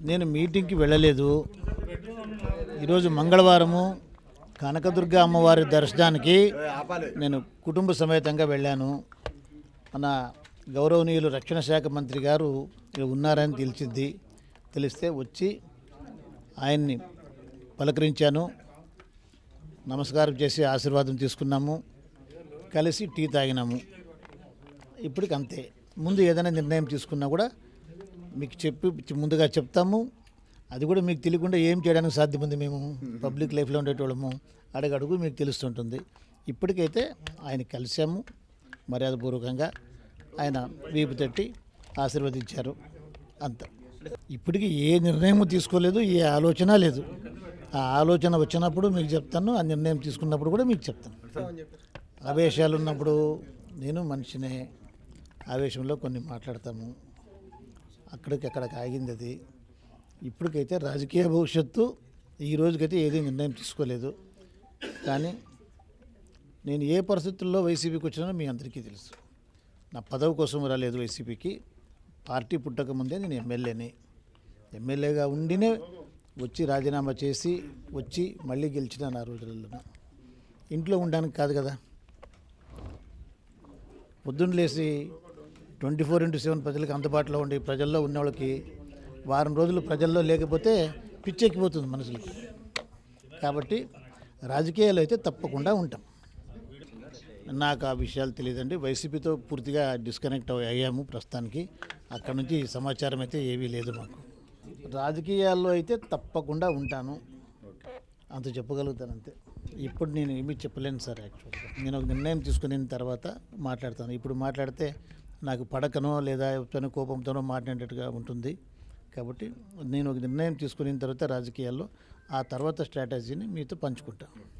నేను మీటింగ్కి వెళ్ళలేదు. ఈరోజు మంగళవారము కనకదుర్గ అమ్మవారి దర్శనానికి నేను కుటుంబ సమేతంగా వెళ్ళాను. మన గౌరవనీయులు రక్షణ శాఖ మంత్రి గారు ఉన్నారని తెలిసింది. తెలిస్తే వచ్చి ఆయన్ని పలకరించాను. నమస్కారం చేసి ఆశీర్వాదం తీసుకున్నాము. కలిసి టీ తాగినాము. ఇప్పటికి అంతే ముందు ఏదైనా నిర్ణయం తీసుకున్నా కూడా మీకు చెప్పి ముందుగా చెప్తాము. అది కూడా మీకు తెలియకుండా ఏం చేయడానికి సాధ్యం ఉంది మేము? పబ్లిక్ లైఫ్లో ఉండేటోళ్ళము. అడుగడుగు మీకు తెలుస్తుంటుంది. ఇప్పటికైతే ఆయన కలిసాము మర్యాదపూర్వకంగా ఆయన వీపు తట్టి ఆశీర్వదించారు. అంత. ఇప్పటికీ ఏ నిర్ణయం తీసుకోలేదు ఏ ఆలోచన లేదు. ఆ ఆలోచన వచ్చినప్పుడు మీకు చెప్తాను ఆ నిర్ణయం తీసుకున్నప్పుడు కూడా మీకు చెప్తాను. ఆవేశాలు ఉన్నప్పుడు నేను మనిషినే ఆవేశంలో కొన్ని మాట్లాడతాము. అక్కడికి అక్కడికి ఆగింది అది. ఇప్పటికైతే రాజకీయ భవిష్యత్తు ఈ రోజుకైతే ఏది నిర్ణయం తీసుకోలేదు. కానీ నేను ఏ పరిస్థితుల్లో వైసీపీకి వచ్చినానో మీ అందరికీ తెలుసు. నా పదవి కోసం రాలేదు వైసీపీకి. పార్టీ పుట్టక ముందే నేను ఎమ్మెల్యేని. ఎమ్మెల్యేగా ఉండినే వచ్చి రాజీనామా చేసి వచ్చి మళ్ళీ గెలిచిన నా రోజులలో ఇంట్లో ఉండడానికి కాదు కదా. పొద్దున్న లేచి ట్వంటీ ఫోర్ ఇంటూ సెవెన్ ప్రజలకు అందుబాటులో ఉండి ప్రజల్లో ఉన్న వాళ్ళకి వారం రోజులు ప్రజల్లో లేకపోతే పిచ్చెక్కిపోతుంది మనుషులకి. కాబట్టి రాజకీయాలు అయితే తప్పకుండా ఉంటాం. నాకు ఆ విషయాలు తెలియదండి. వైసీపీతో పూర్తిగా డిస్కనెక్ట్ అయ్యాము ప్రస్తుతానికి. అక్కడ నుంచి సమాచారం అయితే ఏమీ లేదు మాకు. రాజకీయాల్లో అయితే తప్పకుండా ఉంటాను. అంత చెప్పగలుగుతాను అంతే. ఇప్పుడు నేను ఏమీ చెప్పలేను సార్ యాక్చువల్గా. నేను ఒక నిర్ణయం తీసుకున్న తర్వాత మాట్లాడతాను. ఇప్పుడు మాట్లాడితే నాకు పడకనో లేదా ఎవరితోనో కోపంతోనో మాట్లాడేట్టుగా ఉంటుంది. కాబట్టి నేను ఒక నిర్ణయం తీసుకున్న తర్వాత రాజకీయాల్లో ఆ తర్వాత స్ట్రాటజీని మీతో పంచుకుంటాను.